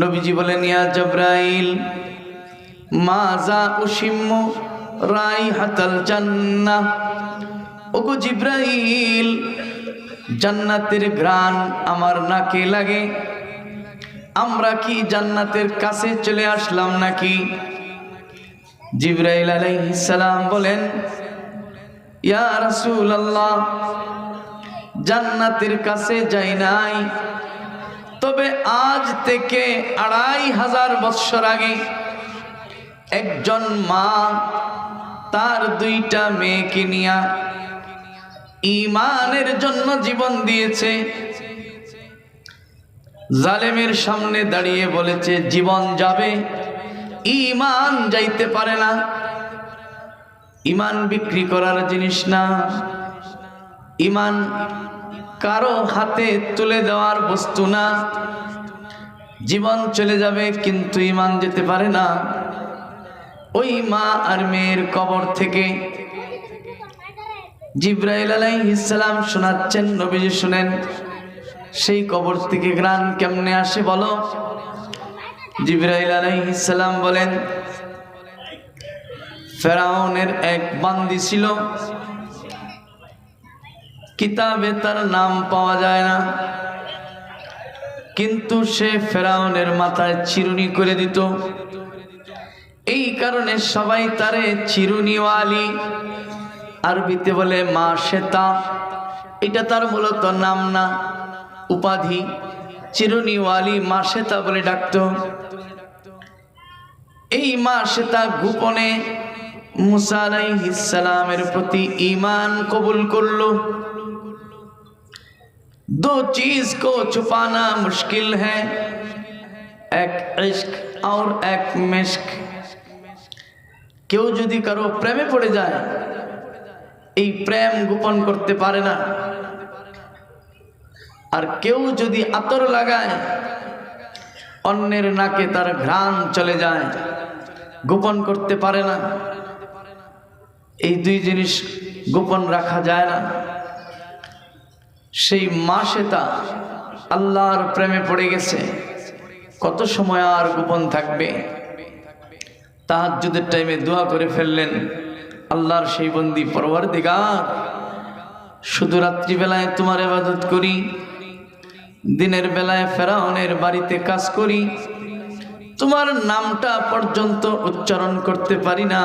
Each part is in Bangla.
নবীজি বলেন, ইয়া জব্রাইল মাজা উসিম্ম রাই হাতাল জান্নাহ। ওগো জিব্রাইল, জান্নাতের ঘ্রাণ আমার নাকে লাগে। আমরা কি জান্নাতের কাছে চলে আসলাম নাকি? জিব্রাইল সালাম বলেন, ইয়া রাসূলুল্লাহ, জান্নাতের কাছে যাই নাই। তবে আজ থেকে আড়াই হাজার বৎসর আগে একজন মা তার দুইটা মেয়েকে নিয়া ইমানের জন্য জীবন দিয়েছে। জালেমের সামনে দাঁড়িয়ে বলেছে, জীবন যাবে ইমান যাইতে পারে না। ইমান বিক্রি করার জিনিস না। ইমান কারও হাতে তুলে দেওয়ার বস্তু না। জীবন চলে যাবে কিন্তু ইমান যেতে পারে না। ওই মা আর মেয়ের কবর থেকে জিব্রাইল আলাইহিসসালাম শোনাচ্ছেন, নবীজি শুনেন, সেই কবর থেকে গ্রান কেমনে আসে বলো? জিব্রাইল আলাইহিসসালাম বলেন, ফেরাউনের এক বান্দি ছিল কিতাবে তার নাম পাওয়া যায় না। কিন্তু সে ফেরাউনের মাথায় চিরুনি করে দিত। এই কারণে সবাই তারে চিরুনিওয়ালি। আরবিতে বলে মা শ্বেতা। এটা তার মূলত নাম না, উপাধি। চিরুনিওয়ালি মা শ্বেতা বলে ডাকত। এই মা শ্বেতা গোপনে মুসা আলাইহিসসালামের প্রতি ঈমান কবুল করল। दो चीज को छुपाना मुश्किल है এক ইশক আর এক মিশক কেউ যদি কারো প্রেমে পড়ে যায় এই প্রেম গোপন করতে পারে না আর কেউ যদি আতর লাগায় অন্যের নাকে তার ঘ্রাণ চলে যায় গোপন করতে পারে না এই দুই জিনিস গোপন রাখা যায় না সেই মা সেতা আল্লাহর প্রেমে পড়ে গেছে। কত সময় আর গোপন থাকবে? তাহাজ্জুদের টাইমে দোয়া করে ফেললেন আল্লাহর সেই বন্দি পরবার দিগার শুধু রাত্রিবেলায় তোমার এবাদত করি, দিনের বেলায় ফেরাউনের বাড়িতে কাজ করি, তোমার নামটা পর্যন্ত উচ্চারণ করতে পারি না।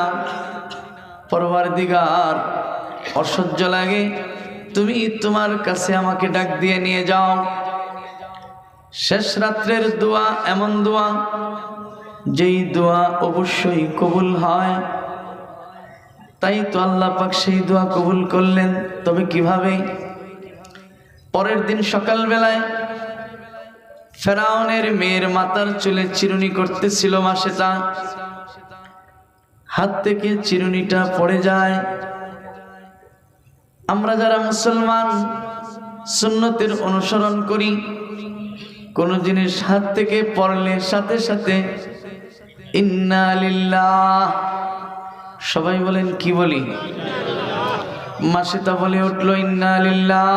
পরবার দিগার অসহ্য লাগে তুমি তোমার কাছে আমাকে ডাক দিয়ে নিয়ে যাও। শেষ রাত্রের দোয়া এমন দোয়া, যেই দোয়া অবশ্যই কবুল হয়। তাই তো আল্লাহ পাক সেই দোয়া কবুল করলেন, তবে কীভাবে? পরের দিন সকালবেলায় ফেরাউনের মেয়ের মাতার চুলে চিরুনি করতেছিল মাসে তা হাত থেকে চিরুনিটা পড়ে যায়। আমরা যারা মুসলমান, সুন্নতের অনুসরণ করি, কোন জিনিস হাত থেকে পড়লে সাথে সাথে সবাই বলেন, কি বলি? মাসেতা বলে উঠল, ইন্না লিল্লাহ।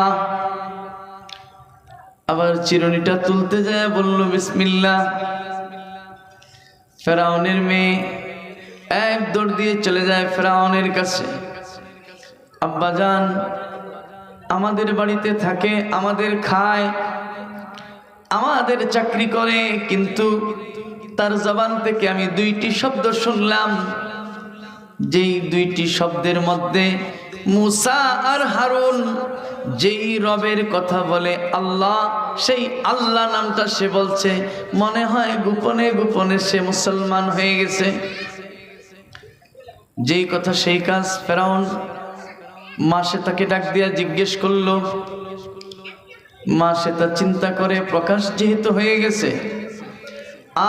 আবার চিরুনিটা তুলতে যায়, বলল বিসমিল্লা ফেরাউনের মেয়ে এক দৌড় দিয়ে চলে যায় ফেরাউনের কাছে। আব্বাজান, আমাদের বাড়িতে থাকে, আমাদের খায়, আমাদের চাকরি করে, কিন্তু তার জবান থেকে আমি দুইটি শব্দ শুনলাম। যেই দুইটি শব্দের মধ্যে মুসা আর হারুন, যেই রবের কথা বলে আল্লাহ, সেই আল্লাহ নামটা সে বলছে। মনে হয় গোপনে গোপনে সে মুসলমান হয়ে গেছে। যেই কথা সেই কাজ ফেরাউন মা তাকে ডাক দিয়া জিজ্ঞেস করল, মা তা চিন্তা করে প্রকাশ যেহেতু হয়ে গেছে,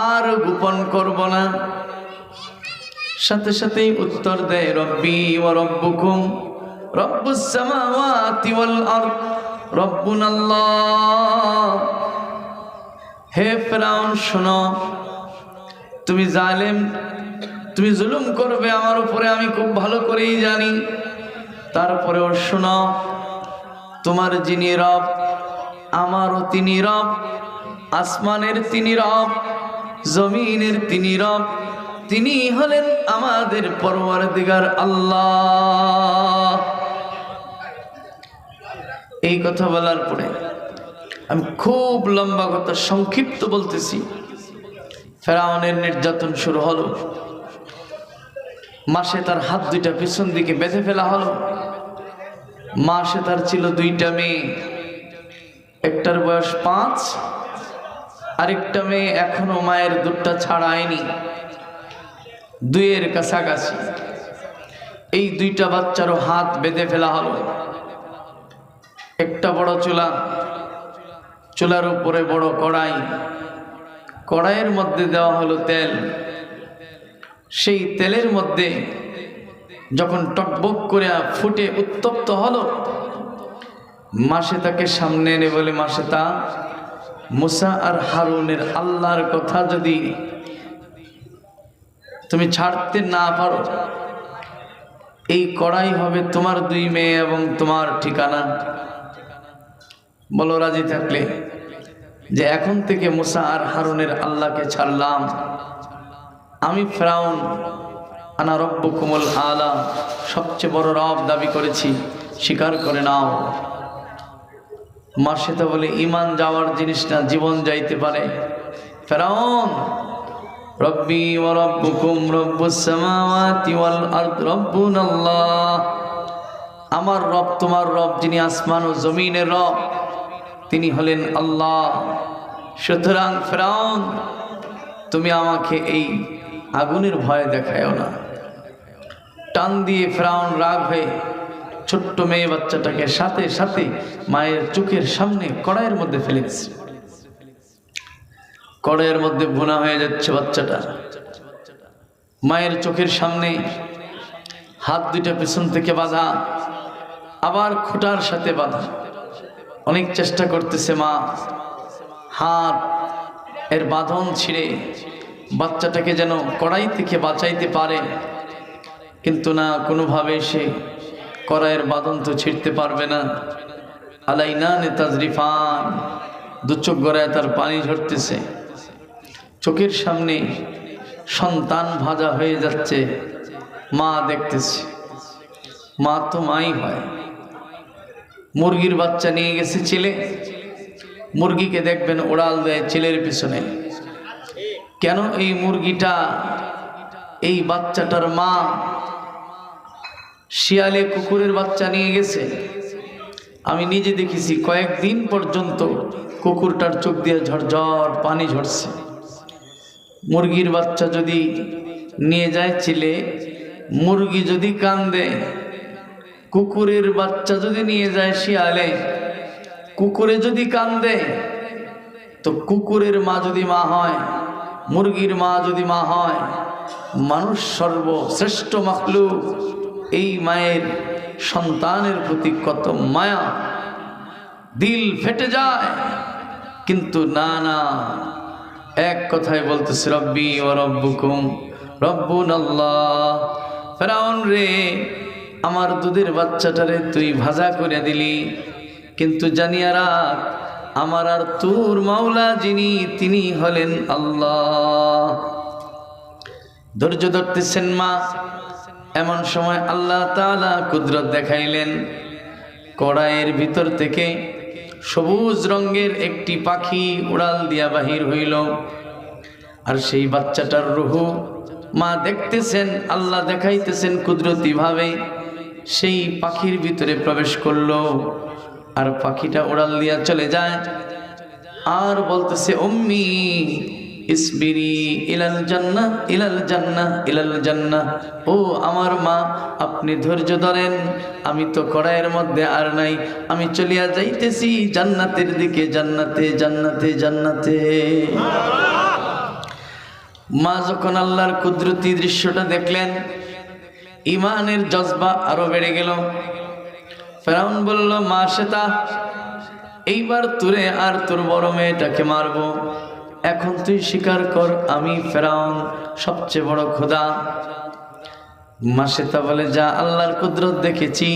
আর গোপন করব না? সাথে সাথেই উত্তর দেয়, রব্বি ও রব্বুকুম, রব্বুস সামাওয়াতি ওয়াল আরদ, রব্বুন আল্লাহ। হে ফেরাউন, শোনো, তুমি জালেম, তুমি জুলুম করবে, আমার উপরে আমি খুব ভালো করেই জানি। তারপরেও শোনো, তোমার যিনি রব, আমারও তিনি রব, আসমানের তিনি রব, জমিনের তিনি রব, তিনি হলেন আমাদের পরওয়ার দিগার আল্লাহ। এই কথা বলার পরে আমি খুব লম্বা কথা সংক্ষিপ্ত বলতেছি। ফেরাউনের নির্যাতন শুরু হলো। মাসে তার হাত দুইটা পিছন দিকে বেঁধে ফেলা হলো। মাসে তার ছিল দুইটা মেয়ে। একটার বয়স পাঁচ, আরেকটা মেয়ে এখনও মায়ের দুধটা ছাড়ায়নি। দুইয়ের কাছাকাছি। এই দুইটা বাচ্চারও হাত বেঁধে ফেলা হলো। একটা বড় চুলা, চুলার উপরে বড় কড়াই। কড়াইয়ের মধ্যে দেওয়া হলো তেল। সেই তেলের মধ্যে যখন টকবক করে ফুটে উত্তপ্ত হলো, মাসে তাকে সামনে এনে বলে, মাসে তা মুসা আর হারুনের আল্লাহর কথা যদি তুমি ছাড়তে না পারো, এই কড়াই হবে তোমার দুই মেয়ে এবং তোমার ঠিকানা। বলো, রাজি থাকলে যে এখন থেকে মুসা আর হারুনের আল্লাহকে ছাড়লাম। আমি ফ্রাউন, আনা রব্ব কুমল আলা, সবচেয়ে বড় রব দাবি করেছি, স্বীকার করে নাও। মা সেটা বলে, ইমান যাওয়ার জিনিস না, জীবন যাইতে পারে। ফেরাউন, রব্বি ও রব্বুকুম সামাওয়াতি ওয়াল আরদ, রব্বুনাল্লাহ। আমার রব তোমার রব, যিনি আসমান ও জমিনের রব, তিনি হলেন আল্লাহ। সুতরাং ফেরাউন, তুমি আমাকে এই আগুনের ভয় দেখায়ও না। টান দিয়ে ফেরাউন রাগ হয়ে ছোট্ট মেয়ে বাচ্চাটাকে সাথে সাথে মায়ের চোখের সামনে কড়াইয়ের মধ্যে ফেলে দিচ্ছে কড়াইয়ের মধ্যে বোনা হয়ে যাচ্ছে বাচ্চাটা। মায়ের চোখের সামনে হাত দুইটা পেছন থেকে বাঁধা, আবার খুঁটার সাথে বাঁধা। অনেক চেষ্টা করতেছে মা। হাত এর বাঁধন ছিঁড়ে বাচ্চাটাকে যেন কড়াই থেকে বাঁচাইতে পারে, কিন্তু না, কোনোভাবে সে কড়াইয়ের বাঁধন তো ছিঁড়তে পারবে না। আলাইনা নে তাজরিফান, দু চোখ গড়ায় তার পানি ঝরতেছে। চোখের সামনে সন্তান ভাজা হয়ে যাচ্ছে, মা দেখতেছে। মা তো মাই হয়। মুরগির বাচ্চা নিয়ে গেছে ছেলে। মুরগিকে দেখবেন ওড়াল দেয় ছেলের পিছনে। কেন এই মুরগিটা, এই বাচ্চাটার মা শিয়ালে কুকুরের বাচ্চা নিয়ে গেছে? আমি নিজে দেখেছি, কয়েকদিন পর্যন্ত কুকুরটার চোখ দিয়ে ঝরঝর পানি ঝরছে। মুরগির বাচ্চা যদি নিয়ে যায় ছিলে, মুরগি যদি কান্দে, কুকুরের বাচ্চা যদি নিয়ে যায় শিয়ালে, কুকুরে যদি কান্দে, তো কুকুরের মা যদি মা হয় মুরগির মা যদি মা হয়, মানুষ সর্বশ্রেষ্ঠ মাখলু এই মায়ের সন্তানের প্রতি কত মায়া। দিল ফেটে যায়, কিন্তু না না। এক কথায় বলতেছে, রব্বি ও রব্বুকুম রব্বুন আল্লাহ ফেরাউন রে, আমার দুধের বাচ্চাটারে তুই ভাজা করে দিলি। কিন্তু জানিয়া রাখ আমার আর তোর মাওলা যিনি, তিনি হলেন আল্লাহ। ধৈর্য ধরতেছেন মা। এমন সময় আল্লাহ তাআলা কুদরত দেখাইলেন, কড়াইয়ের ভিতর থেকে সবুজ রঙের একটি পাখি উড়াল দিয়া বাহির হইল। আর সেই বাচ্চাটার রুহু মা দেখতেছেন, আল্লাহ দেখাইতেছেন কুদরতিভাবে। সেই পাখির ভিতরে প্রবেশ করল। আর পাখিটা উড়াল দিয়া চলে যায়। আর বলতেছে অম্মি ইসবিরি ইলাল জান্নাহ ইলাল জান্নাহ ইলাল জান্নাহ। ও আমার মা, আপনি ধৈর্য ধরেন, আমি তো কড়াইয়ের মধ্যে আর নাই। আমি চলিয়া যাইতেছি জান্নাতের দিকে, জান্নাতে জান্নাতে জান্নাতে। মা যখন আল্লাহর কুদরতি দৃশ্যটা দেখলেন, ইমানের জজবা আরও বেড়ে গেল। ফেরাউন বলল, মা সেতা, এইবার তোরে আর তোর বড় মেয়েটাকে মারবো। এখন তুই স্বীকার কর, আমি ফেরাউন সবচেয়ে বড় খোদা। মা সেতা বলে, যা আল্লাহর কুদরত দেখেছি,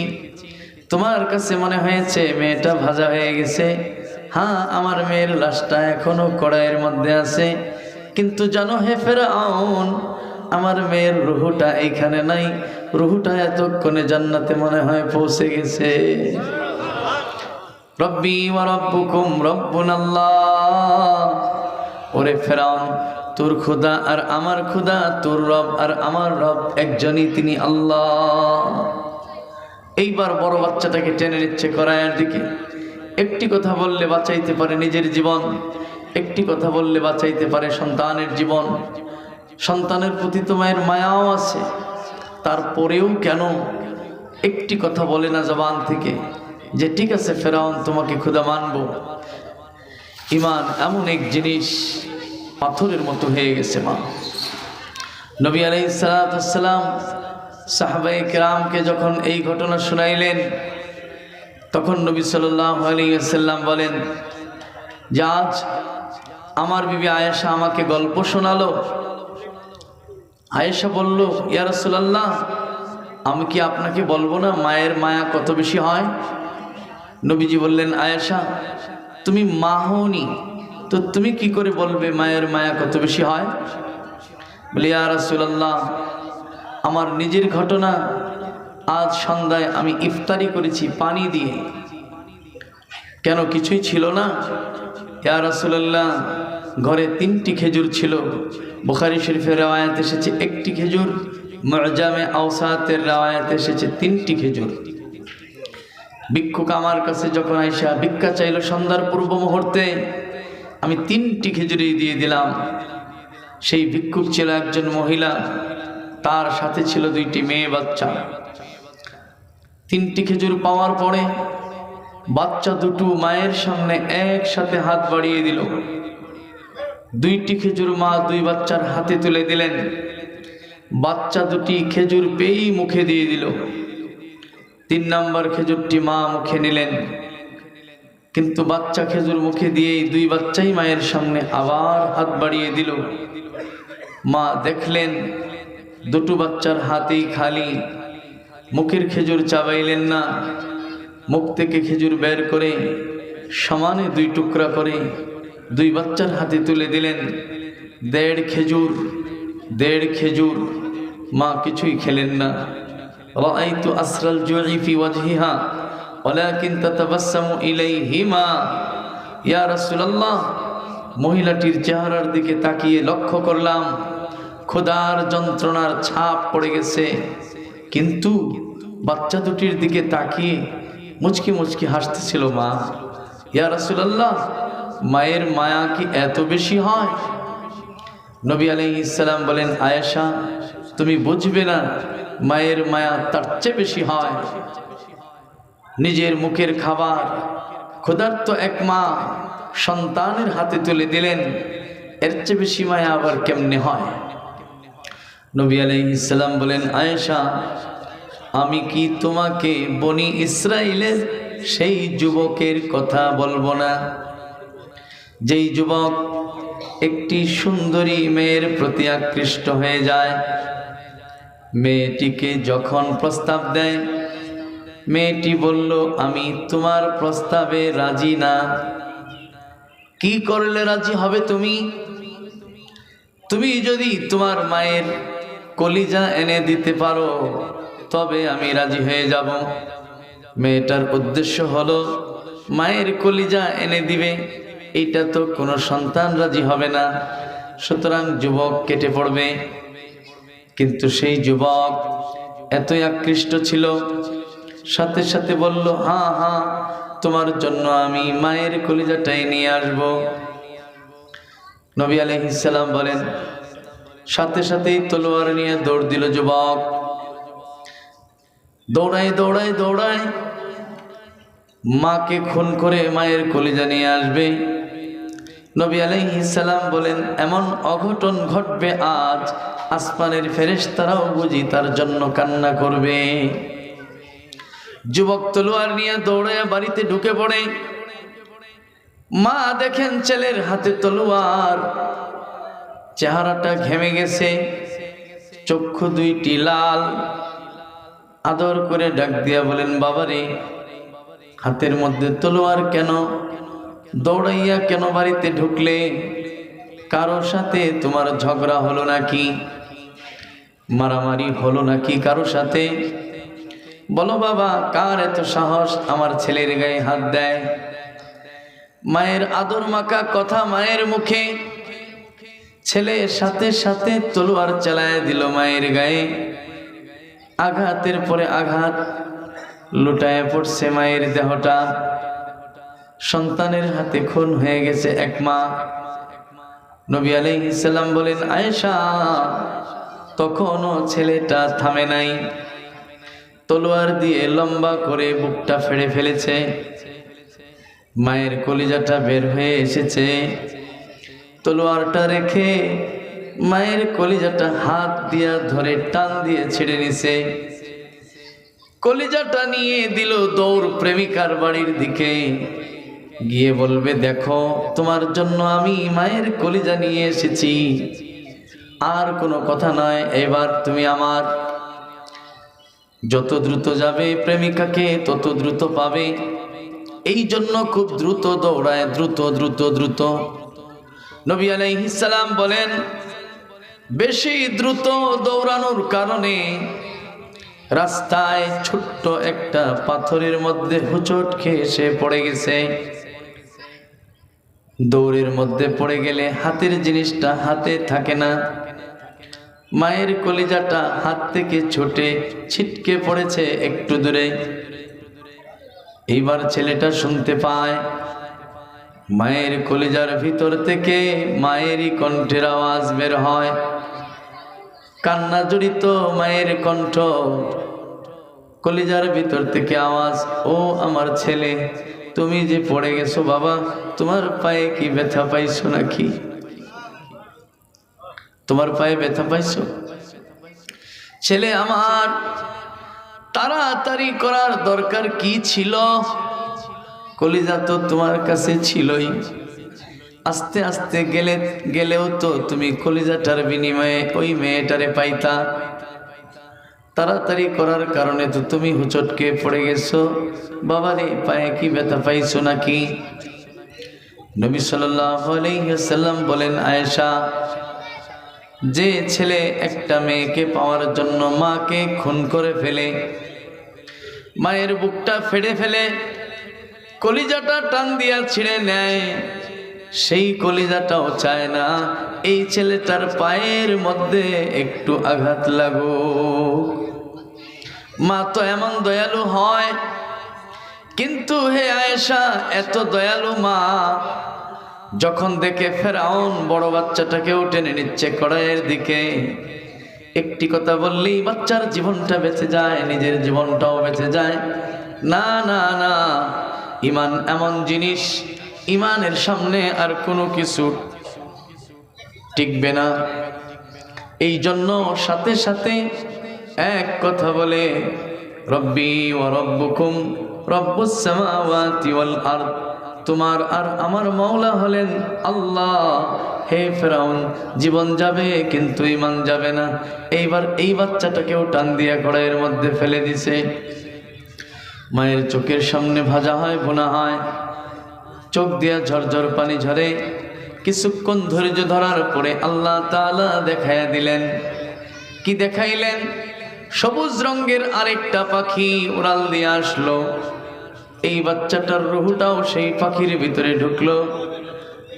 তোমার কাছে মনে হয়েছে মেয়েটা ভাজা হয়ে গেছে। হ্যাঁ আমার মেয়ের লাশটা এখনও কড়াইয়ের মধ্যে আছে। কিন্তু জানো হে ফেরাউন, আমার মেয়ের রুহুটা এইখানে নাই। রুহুটা এতক্ষণে জান্নাতে মনে হয় পৌঁছে গেছে। রব্বি রব্বুকুম রব্বুন আল্লাহ ওরে ফেরাউন, তোর খুদা আর আমার খুদা, তোর রব আর আমার রব, একজনই তিনি আল্লাহ। এইবার বড় বাচ্চাটাকে টেনে নিচ্ছে করায়ের দিকে। একটি কথা বললে বাঁচাইতে পারে নিজের জীবন, একটি কথা বললে বাঁচাইতে পারে সন্তানের জীবন। সন্তানের প্রতি তো মায়ের মায়াও আছে। তারপরেও কেন একটি কথা বলে না জবান থেকে? যে ঠিক আছে ফেরাউন, তোমাকে ক্ষুদা মানব। ইমান এমন এক জিনিস পাথরের মতো হয়ে গেছে মা। নবী আলাই সালাতাম সাহাবাই কেরামকে যখন এই ঘটনা শুনাইলেন, তখন নবী সাল্লাহ আলিয়াল্লাম বলেন, যে আজ আমার বিবি আয়েশা আমাকে গল্প শোনালো আয়েশা বলল, ইয়া রাসূলুল্লাহ, আমি কি আপনাকে বলব না মায়ের মায়া কত বেশি হয়? নবীজি বললেন, আয়েশা, তুমি মা হওনি, তো তুমি কি করে বলবে মায়ের মায়া কত বেশি হয়? বলি, ইয়া রাসূলুল্লাহ, আমার নিজের ঘটনা, আজ সন্ধ্যায় আমি ইফতারি করেছি পানি দিয়ে। কেন কিছুই ছিল না? ইয়া রাসূলুল্লাহ ঘরে তিনটি খেজুর ছিল। বুখারি শরীফের রাওয়ায়াত এসেছে একটি খেজুর, মজামে আওসাতের রাওয়ায়াত এসেছে তিনটি খেজুর। ভিক্ষুক আমার কাছে যখন আইসা ভিক্ষা চাইল সন্ধ্যার পূর্ব মুহূর্তে, আমি তিনটি খেজুরি দিয়ে দিলাম। সেই ভিক্ষুক ছিল একজন মহিলা, তার সাথে ছিল দুইটি মেয়ে বাচ্চা। তিনটি খেজুর পাওয়ার পরে বাচ্চা দুটো মায়ের সামনে একসাথে হাত বাড়িয়ে দিল। দুইটি খেজুর মা দুই বাচ্চার হাতে তুলে দিলেন। বাচ্চা দুটি খেজুর পেয়েই মুখে দিয়ে দিল। তিন নম্বর খেজুরটি মা মুখে নিলেন। কিন্তু বাচ্চা খেজুর মুখে দিয়েই দুই বাচ্চাই মায়ের সামনে আবার হাত বাড়িয়ে দিল। মা দেখলেন, দুটো বাচ্চার হাতেই খালি। মুখের খেজুর চাবাইলেন না। মুখ থেকে খেজুর বের করে সমানে দুই টুকরা করে দুই বাচ্চার হাতে তুলে দিলেন। দেড় খেজুর দেড় খেজুর। মা কিছুই খেলেন না। রাআইতু আসরাল জুই ফি ওয়াজহিহা, ওয়ালাকিন তাতাবাসসামু ইলাইহিমা। ইয়া রাসূলুল্লাহ, মহিলাটির চেহারার দিকে তাকিয়ে লক্ষ্য করলাম, ক্ষুধার যন্ত্রণার ছাপ পড়ে গেছে। কিন্তু বাচ্চা দুটির দিকে তাকিয়ে মুচকি মুচকি হাসতেছিল মা। ইয়া রাসূলুল্লাহ মায়ের মায়া কি এত বেশি হয়? নবী আলাইহিস ইসলাম বলেন, আয়েশা, তুমি বুঝবে না মায়ের মায়া তার চেয়ে বেশি হয়। নিজের মুখের খাবার ক্ষুধার্ত এক মা সন্তানের হাতে তুলে দিলেন, এর চেয়ে বেশি মায়া আবার কেমনে হয়? নবী আলাইহিস-সালাম বলেন, আয়েশা, আমি কি তোমাকে বনি ইসরায়েলের সেই যুবকের কথা বলব না? যেই যুবক একটি সুন্দরী মেয়ের প্রতি আকৃষ্ট হয়ে যায়, মেয়েটিকে যখন প্রস্তাব দেয়, মেয়েটি বলল, আমি তোমার প্রস্তাবে রাজি না। কি করলে রাজি হবে তুমি? তুমি যদি তোমার মায়ের কলিজা এনে দিতে পারো, তবে আমি রাজি হয়ে যাব। মেয়েটার উদ্দেশ্য হলো, মায়ের কলিজা এনে দিবে। এইটা তো কোনো সন্তান রাজি হবে না। সুতরাং যুবক কেটে পড়বে। কিন্তু সেই যুবক এতই আকৃষ্ট ছিল, সাথে সাথে বলল হ্যাঁ হ্যাঁ তোমার জন্য আমি মায়ের কলিজাটাই নিয়ে আসব। নবী আলহিসাল্লাম বলেন, সাথে সাথেই তলোয়ার নিয়ে দৌড় দিল যুবক। দৌড়ায় দৌড়ায় দৌড়ায় মাকে খুন করে মায়ের কলিজা নিয়ে আসবে। নবী আলাইহিসাল্লাম বলেন, এমন অঘটন ঘটবে আজ, আসমানের ফেরেশতারাও বুঝি তার জন্য কান্না করবে। যুবক তলোয়ার নিয়ে দৌড়ে বাড়িতে ঢুকে পড়ে। মা দেখেন ছেলের হাতে তলোয়ার, চেহারাটা ঘেমে গেছে, চক্ষু দুইটি লাল। আদর করে ডাক দিয়া বলেন, বাবারে, হাতের মধ্যে তলোয়ার কেন? দৌড়াইয়া কেন বাড়িতে ঢুকলে? কারোর সাথে তোমার ঝগড়া হলো নাকি? মারামারি হলো নাকি কারোর সাথে? বলো বাবা, কার এত সাহস আমার ছেলের গায়ে হাত দেয়? মায়ের আদর মাকা কথা মায়ের মুখে। ছেলে সাথে সাথে তলোয়ার চালায় দিল মায়ের গায়ে। আঘাতের পরে আঘাত লুটায় পড়ছে মায়ের দেহটা। সন্তানের হাতে খুন হয়ে গেছে এক মা। নবী আলাইহিসাল্লাম বলেন, আয়েশা, তখনও ছেলেটা থামে নাই। তলোয়ার দিয়ে লম্বা করে বুকটা ফেড়ে ফেলেছে। মায়ের কলিজাটা বের হয়ে এসেছে। তলোয়ারটা রেখে মায়ের কলিজাটা হাত দিয়া ধরে টান দিয়ে ছেড়ে নিছে। কলিজাটা নিয়ে দিল দৌড় প্রেমিকার বাড়ির দিকে। গিয়ে বলবে, দেখো, তোমার জন্য আমি মায়ের কলিজা নিয়ে এসেছি। আর কোনো কথা নয়। এবার তুমি আমার যত দ্রুত যাবে প্রেমিকাকে, তত দ্রুত পাবে। এই জন্য খুব দ্রুত দৌড়ায়, দ্রুত দ্রুত দ্রুত। নবী আলাইহিসালাম বলেন, বেশি দ্রুত দৌড়ানোর কারণে রাস্তায় ছোট্ট একটা পাথরের মধ্যে হুচট খেয়ে সে পড়ে গেছে। দৌড়ের মধ্যে পড়ে গেলে হাতের জিনিসটা হাতে থাকে না। মায়ের কলিজাটা হাত থেকে ছুটে ছিটকে পড়েছে একটু দূরে। এইবার ছেলেটা শুনতে পায়, মায়ের কলিজার ভিতর থেকে মায়েরই কণ্ঠের আওয়াজ বের হয়। কান্না জড়িত মায়ের কণ্ঠ, কলিজার ভিতর থেকে আওয়াজ, ও আমার ছেলে তুমি যে পড়ে গেছো, বাবা, তোমার পায়ে কি ব্যথা পাইছো নাকি? তোমার পায়ে ব্যথা পাইছো? ছেলে আমার, তাড়াতাড়ি করার দরকার কি ছিল? কলিজা তো তোমার কাছে ছিলই। আস্তে আস্তে গেলে, গেলেও তো তুমি কলিজাটার বিনিময়ে ওই মেয়েটারে পাইতা। তাড়াতাড়ি করার কারণে তো তুমি হুচটকে পড়ে গেছো। বাবারে পায়ে কি ব্যথা পাইছো নাকি? নবী সাল্লাম বলেন, আয়েশা, যে ছেলে একটা মেয়েকে পাওয়ার জন্য মাকে খুন করে ফেলে, মায়ের বুকটা ফেড়ে ফেলে, কলিজাটা টান দিয়া ছিঁড়ে নেয়, সেই কলিজাটাও চায় না। এই ছেলেটার পায়ের মধ্যে একটু আঘাত লাগো মা তো এমন দয়ালু হয়। কিন্তু হে আয়েশা, এত দয়ালু মা, যখন দেখে ফেরাউন বড় বাচ্চাটাকেও টেনে নিচ্ছে কড়াইয়ের দিকে, একটি কথা বললেই বাচ্চার জীবনটা বেঁচে যায়, নিজের জীবনটাও বেঁচে যায়। না না না, ইমান এমন জিনিস, ইমানের সামনে আর কোনো কিছু টিকবে না। এই জন্য সাথে সাথে এক কথা বলে, রব্বি ও রব্বুকুম রব্বুস সামাওয়াতি ওয়াল আরদ। তোমার আর আমার মাওলা হলেন আল্লাহ। হে ফেরাউন, জীবন যাবে কিন্তু ইমান যাবে না। এইবার এই বাচ্চাটাকেও টান দিয়া কড়াইয়ের মধ্যে ফেলে দিছে। মায়ের চোখের সামনে ভাজা হয় বোনা হয়। চোখ দিয়া ঝরঝর পানি ঝরে। কিছুক্ষণ ধৈর্য ধরার পরে আল্লাহ তাআলা দেখাইয়া দিলেন। কি দেখাইলেন? সবুজ রঙের আরেকটা পাখি উড়াল দিয়ে আসলো। এই বাচ্চাটার রুহুটাও সেই পাখির ভিতরে ঢুকলো।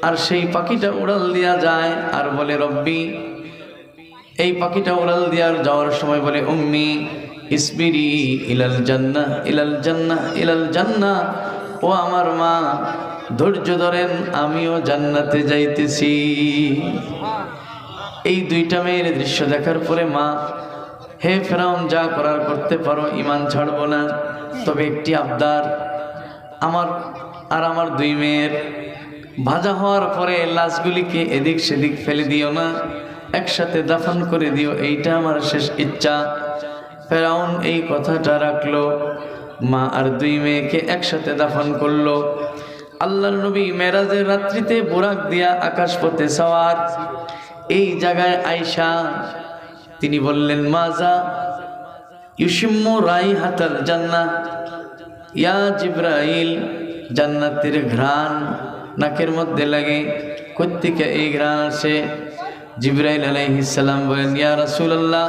আর সেই পাখিটা উড়াল দিয়া যায় আর বলে, রব্বি, এই পাখিটা উড়াল দেওয়ার যাওয়ার সময় বলে, উম্মি, ইসবিরি ইলাল জান্না ইলাল জান্না ইলাল জান্না। ও আমার মা, ধৈর্য ধরেন, আমিও জান্নাতে যাইতেছি। এই দুইটা মেয়ের দৃশ্য দেখার পরে মা হে ফেরাউন, যা করার করতে পারো ইমান ছাড়বো না। তবে একটি আবদার, আমার আর আমার দুই মেয়ের। ভাজা হওয়ার পরে লাশগুলিকে এদিক সেদিক ফেলে দিও না, একসাথে দাফন করে দিও, এইটা আমার শেষ ইচ্ছা। ফেরাউন এই কথাটা রাখল, মা আর দুই মেয়েকে একসাথে দাফন করল। আল্লাহর নবী মেরাজের রাত্রিতে বোরাক দিয়া আকাশ পথে সওয়ার। এই জায়গায় আয়সা তিনি বললেন মাজা ইউসিম্মু রাই হাতাল জান্না ইয়া জিব্রাইল, জান্নাতের ঘ্রাণ নাকের মধ্যে লাগে, কোত্থেকে এই ঘ্রাণ আসে? জিব্রাইল আলাইহিসাল্লাম বলেন, ইয়া রাসূলুল্লাহ,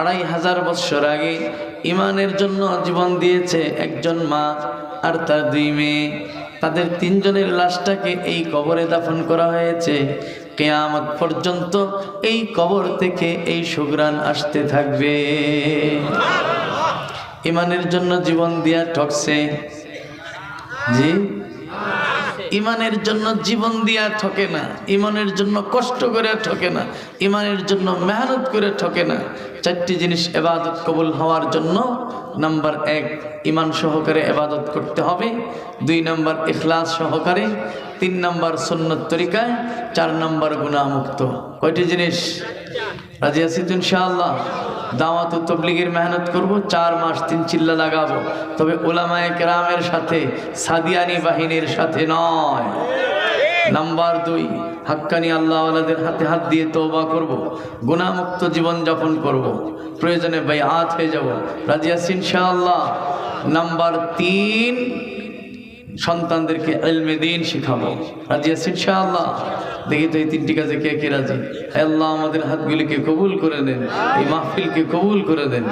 আড়াই হাজার বৎসর আগে ইমানের জন্য জীবন দিয়েছে একজন মা আর তার দুই মেয়ে। তাদের তিনজনের লাশটাকে এই কবরে দাফন করা হয়েছে। কেয়ামত পর্যন্ত এই কবর থেকে এই সুগ্রাণ আসতে থাকবে। ইমানের জন্য জীবন দিয়া ঠকছে। জি? ইমানের জন্য জীবন দিয়া ঠকে না। ইমানের জন্য কষ্ট করে ঠকে না। ইমানের জন্য মেহনত করে ঠকে না। চারটি জিনিস এবাদত কবুল হওয়ার জন্য নাম্বার এক, ইমান সহকারে এবাদত করতে হবে। দুই নাম্বার, ইখলাস সহকারে তিন নাম্বার সন্ন্যত তরিকায় চার নাম্বার গুণামুক্ত কয়টি জিনিস? রাজি আছি ইনশাআল্লাহ? দাওয়াত ও তবলিগের মেহনত করব, চার মাস তিন চিল্লা লাগাবো। তবে ওলামায় কেরামের সাথে, সাদিয়ানি বাহিনীর সাথে নয়। নাম্বার দুই, হাক্কানি আল্লাহওয়ালাদের হাতে হাত দিয়ে তওবা করব গুণামুক্ত জীবন যাপন করব। প্রয়োজনে ভাই হাত হয়ে যাব। রাজি আছি ইনশাআল্লাহ? নাম্বার তিন সন্তানদেরকে এলমে দিন শিখাবো। রাজি আছি ইনশাআল্লাহ? দেখি তো এই তিনটি কাজে কে কে রাজি? আল্লাহ, আমাদের হাতগুলিকে কবুল করে দেন, এই মাহফিলকে কবুল করে দেন।